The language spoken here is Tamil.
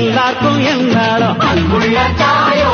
எல்லாருக்கும் என்னாலும் அன்புள்ள தாயோ.